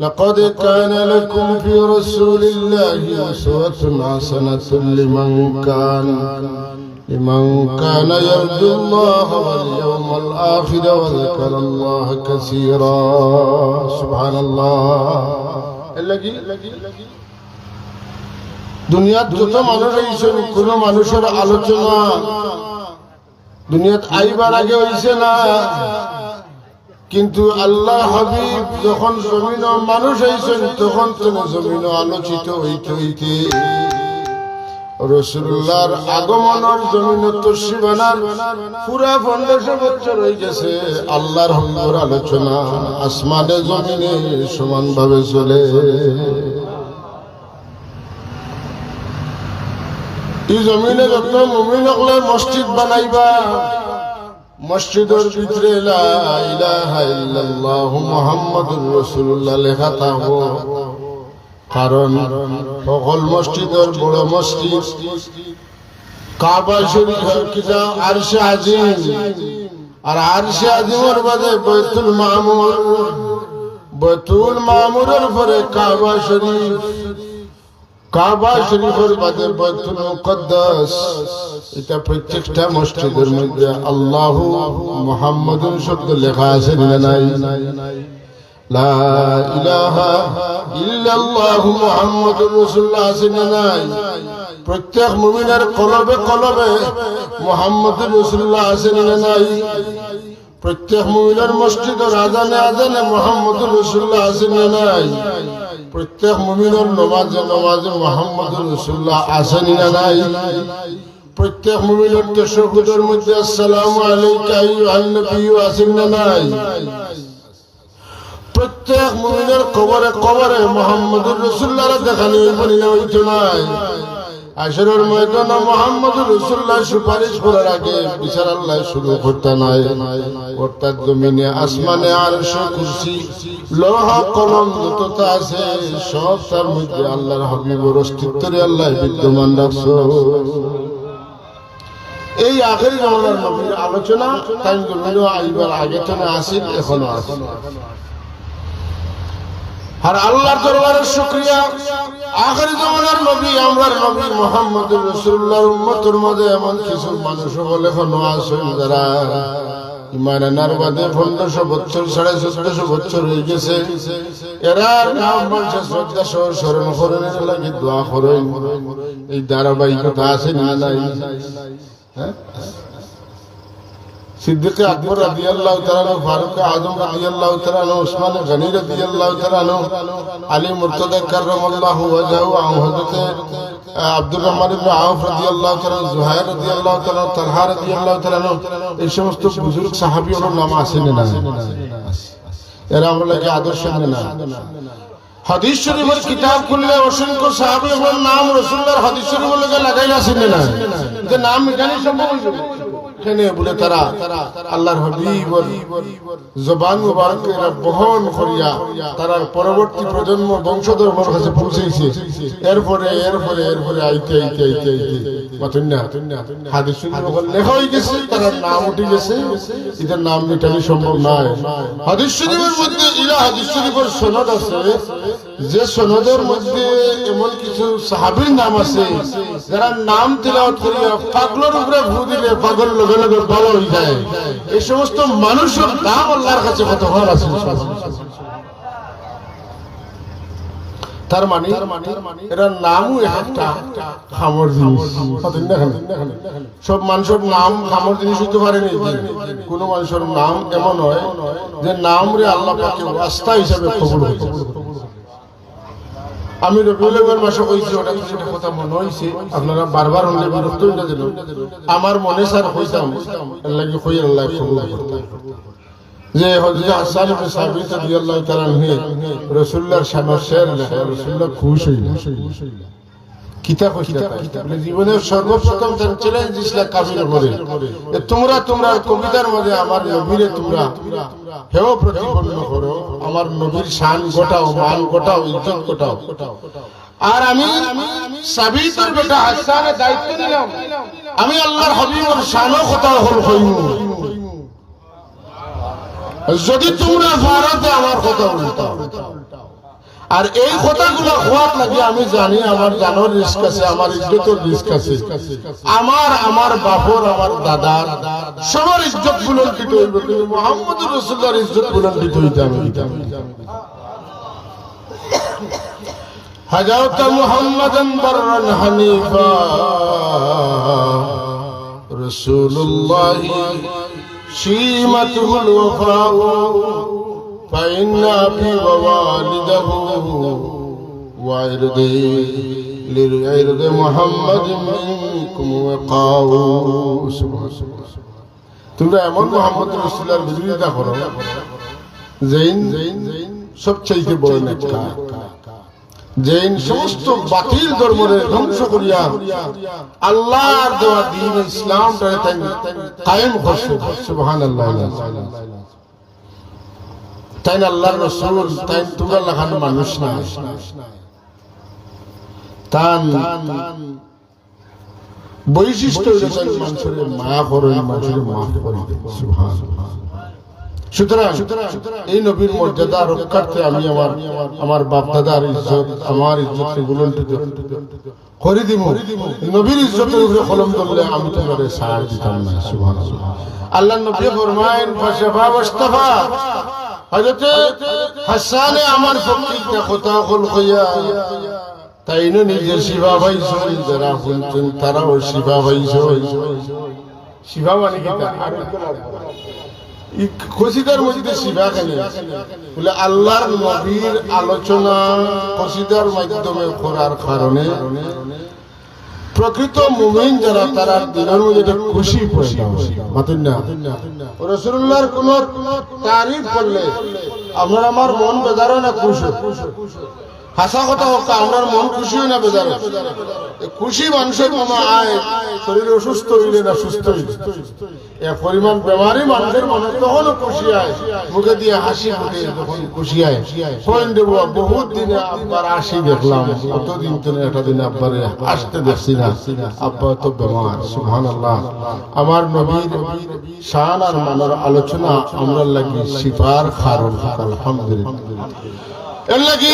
لقد كان لكم في رسول الله أسوة حسنة لمن كان لمن كان يرجو الله واليوم الآخر وذكر الله كثيرا سبحان الله দুনিয়াত যত মানুষ হয়েছেন কোন মানুষের আলোচনা দুনিয়াত আইবার আগে হয়েছে না কিন্তু আল্লাহ হাবিব যখন জমিন মানুষ হয়েছেন তখন তুমি জমিন আলোচিত হইতে হইতে রসুল্লাহর আগমনের জমিন তসিবানার পুরা পনেরোশো বছর হয়ে গেছে। আল্লাহর হবিবর আলোচনা আসমানে জমিনে সমানভাবে চলে। এই জমিনে যত মুমিন হলে মসজিদ বানাইবা মসজিদের ভিতরে লা ইলাহা লেখা থাকব। কারণ সকল মসজিদের বড় মসজিদ কাবা শরীফ কিতা আরশে আজিম। আর বাদে বাইতুল মামুর বাইতুল মামুরের পরে কাবা শরীফ। কাবা শরীফের বাদে বাইতুল মুকদ্দাস। এটা প্রত্যেকটা মসজিদের মধ্যে আল্লাহ মুহাম্মাদুর শব্দ লেখা আছে না নাই? লা ইলাহা ইল্লাল্লাহু মুহাম্মাদুর রাসূলুল্লাহ আছে না নাই? প্রত্যেক মুমিনের কলবে কলবে মুহাম্মাদুর রাসূলুল্লাহ আছে না নাই? প্রত্যেক মুমিনের মসজিদের আজানে আজানে মুহাম্মাদুর রাসূলুল্লাহ আছে না নাই? প্রত্যেক মুমিনের নমাজ নমাজে মোহাম্মদ রসুল্লাহ আসেন না নাই? প্রত্যেক মুমিনের তেসহুদের মধ্যে আসসালাম নবী আসেন না নাই? প্রত্যেক মুমিনের কবরে কবরে মোহাম্মদুর রসুল্লাহ দেখানি বলি না হইতো নাই। আসরের ময়দানে মোহাম্মদুর রসুল্লাহ সুপারিশ করার আগে বিচার আল্লাহ শুরু করতে নাই। অর্থাৎ জমিনে, আসমানে আর কুরসি, লোহা, কলম যতটা আছে সব তার মধ্যে আল্লাহর হাবিবর অস্তিত্বরে আল্লাহ বিদ্যমান রাখছো। এই আগের জমানার নবীর আলোচনা তাই জমিনও আইবার আগে তো আসিল এখনও আছে। আর আল্লাহর দরবারের শুকরিয়া। আখেরি জমানার নবী আমরার নবী উম্মতের মধ্যে এমন কিছু মানুষ বলে এখনও বাদে সাড়ে গেছে। ধারাবাহিকতা আছে না নাই? হ্যাঁ? সিদ্দিক আকবর রাদিয়াল্লাহু তাআলা, ফারুক আজম রাদিয়াল্লাহু তাআলা, উসমান গনি রাদিয়াল্লাহু তাআলা, আলী মুর্তজা কাররামাল্লাহু ওয়াজহু আও হযরত আব্দুর রহমান ইবনে আউফ রাদিয়াল্লাহু তাআলা, জুহাইর রাদিয়াল্লাহু তাআলা, তালহা রাদিয়াল্লাহু তাআলা, এই সমস্ত বুজুর্গ সাহাবীদের নাম আছে না? এরা আমরা কি আদর্শ না। হাদিস শরীফের কিতাব খুললে অসংখ্য সাহাবীদের নাম রাসূলুল্লাহর হাদিস শরীফের লগে আছে না? যে নাম এখানে সম্ভব হইছে এখানে বলে তারা, আল্লাহর হাবিবর জবান মুবারকেরা বহন করিয়া তারার পরবর্তী প্রজন্ম বংশধর বংশধর্মের কাছে পৌঁছেছে। এরপরে এরপরে এরপরে আইতে আইতে আইতে আইতে। মাতুন না হাদিস লেখা হয়ে গেছে তার নাম উঠে গেছে। এটার নাম মেটানো সম্ভব নয়। হাদিস শরীফের মধ্যে ইলা হাদিস শরীফের সনদ আছে। যে সনদের মধ্যে এমন কিছু সাহাবীর নাম আছে, যারা নাম তিলাওয়াত করিয়া পাগলের উপরে ভূ দিলে পাগল লগে লগে ভালো হয়ে যায়। এই সমস্ত মানুষের দাম আল্লাহর কাছে কত ভালো আছে তার মানে মানুষের নাম নাম এমন হয় যে নাম রে আল্লাহ রাস্তা হিসাবে কবুল হয়েছে আমি রবিউলের মাসে কইছি, ওটা কিছু একটা কথা মনে হয়েছে আপনারা বারবার হলে বিরক্ত হইতে দিল আমার মনে স্যার হইতাম আল্লাহকে কই আল্লাহ যে হযরত হাসান ইবনে সাবিত রাদিয়াল্লাহু তাআলা শের লেখা রাসূলুল্লাহ খুশ হইলেন কিতা কইতা বলে জীবনের সর্বপ্রথম তার চ্যালেঞ্জ করে তোমরা তোমরা কবিতার মধ্যে আমার নবীরে তোমরা হেও প্রতিপন্ন করো। আমার নবীর শান গোটাও, মাল গোটাও, ইজ্জত গোটাও। আর আমি সাবিতর বেটা হাসানের দায়িত্ব নিলাম। আমি আল্লাহর হাবিবর শানও কথা হল হইব। যদি তোমরা ভারতে আমার কথা উল্টাও আর এই কথাগুলো হওয়ার লাগে আমি জানি আমার জানোর রিস্ক আছে, আমার ইজ্জতের রিস্ক আছে। আমার আমার বাপর, আমার দাদার সবার ইজ্জত বুলন্দিত হইব, কিন্তু মোহাম্মদ রসুল্লার ইজ্জত বুলন্দিত হইতে আমি হাজাউত মুহাম্মাদান বাররান হানিফা। রাসূলুল্লাহ সীমাতুল ওয়াফা فإن أبي ووالده وعرضي لعرض محمد منكم وقاو তোমরা এমন মোহাম্মদ রসুল্লাহর বিরোধিতা করো জৈন সবচাইতে বড় নেতা জৈন সমস্ত বাতিল ধর্মরে ধ্বংস করিয়া আল্লাহর দেওয়া দিন ইসলাম কায়েম করছে সুবহানাল্লাহ তাই না আল্লাহর রসুল, তাই তোমরা লাগানো মানুষ না। তান, বৈশিষ্ট্য হইল মানুষের করেন মানুষের মাফ করে সুতরাং এই নবীর মর্যাদা রক্ষার্থে আমি আমার আমার বাপ দাদার ইজ্জত, আমার ইজ্জত গুলন্টিত করে দিব। নবীর ইজ্জতের উপরে কলম ধরলে আমি সার দিতাম না আল্লাহ নবী ফরমায়েন ফাশফা ওয়াস্তাফা হযরত হাসানে আমার কথা কল কইয়া তাই না নিজে শিবা ভাই সই, যারা শুনছেন তারাও শিবা ভাই সই। শিবা মানে কি আর কসিদার মধ্যে শিবা বলে আল্লাহর নবীর আলোচনা কসিদার মাধ্যমে করার কারণে প্রকৃত মুমিন যারা, তারা দিনের মধ্যে একটা খুশি পয়দা রসুল্লাহর কোন তারিফ করলে, আপনার আমার মন বেদারা না খুশি হাসা কথা হোক, আপনার মন খুশি হয় না বেজার খুশি মানুষের মামা আয়, শরীর অসুস্থ হইলে না সুস্থ হইলে? এক পরিমাণ বেমারি মানুষের মনে তখনও খুশি আয় মুখে দিয়ে হাসি ফুটে, তখন খুশি আয় ফোন দেব, বহুত দিনে আব্বার আসি দেখলাম কতদিন তো একটা দিন আব্বারে আসতে দেখছি না। আব্বা তো বেমার সুহান আল্লাহ আমার নবীর শান আর মানার আলোচনা আমরা লাগি শিফার খারণ আলহামদুলিল্লাহ। এর লাগি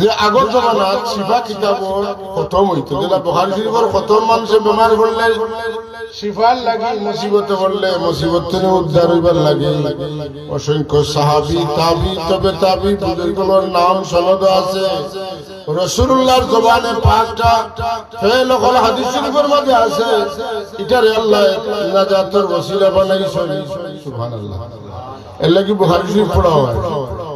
যে আগর জমানাত শিফা কিতাব খতম হইতো যেটা বহারি শরীফের খতম মানুষের বেমার পড়লে শিফার লাগি মুসিবতে পড়লে মুসিবত থেকে উদ্ধার হইবার লাগে অসংখ্য সাহাবি তাবি, তবে তাবি বুজুর্গগুলোর নাম সনদ আছে। রসুল্লাহর জবানে পাঁচটা ফেল হল হাদিস শরীফের মধ্যে আছে। এটারে আল্লাহ নাজাতের ওসিলা বানাইছেন সুবহানাল্লাহ। এর লাগি বুখারী শরীফ পড়া হয়।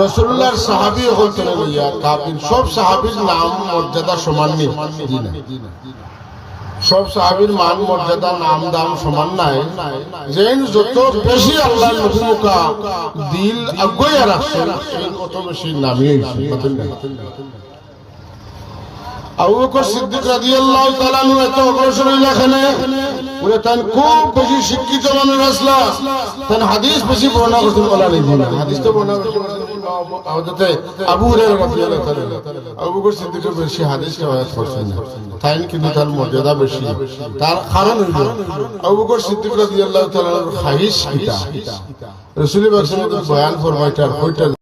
রসুল্লাহর সাহাবি হতে লইয়া সব সাহাবির নাম মর্যাদা সমান নেই। সব সাহাবির মান মর্যাদা, নাম দাম সমান নাই। যেন যত বেশি আল্লাহ দিল আগুয়া রাখছেন অত বেশি তার মর্যাদা বেশি। তার কারণ সিদ্দিক বয়ান ফরমাইতার কয়টা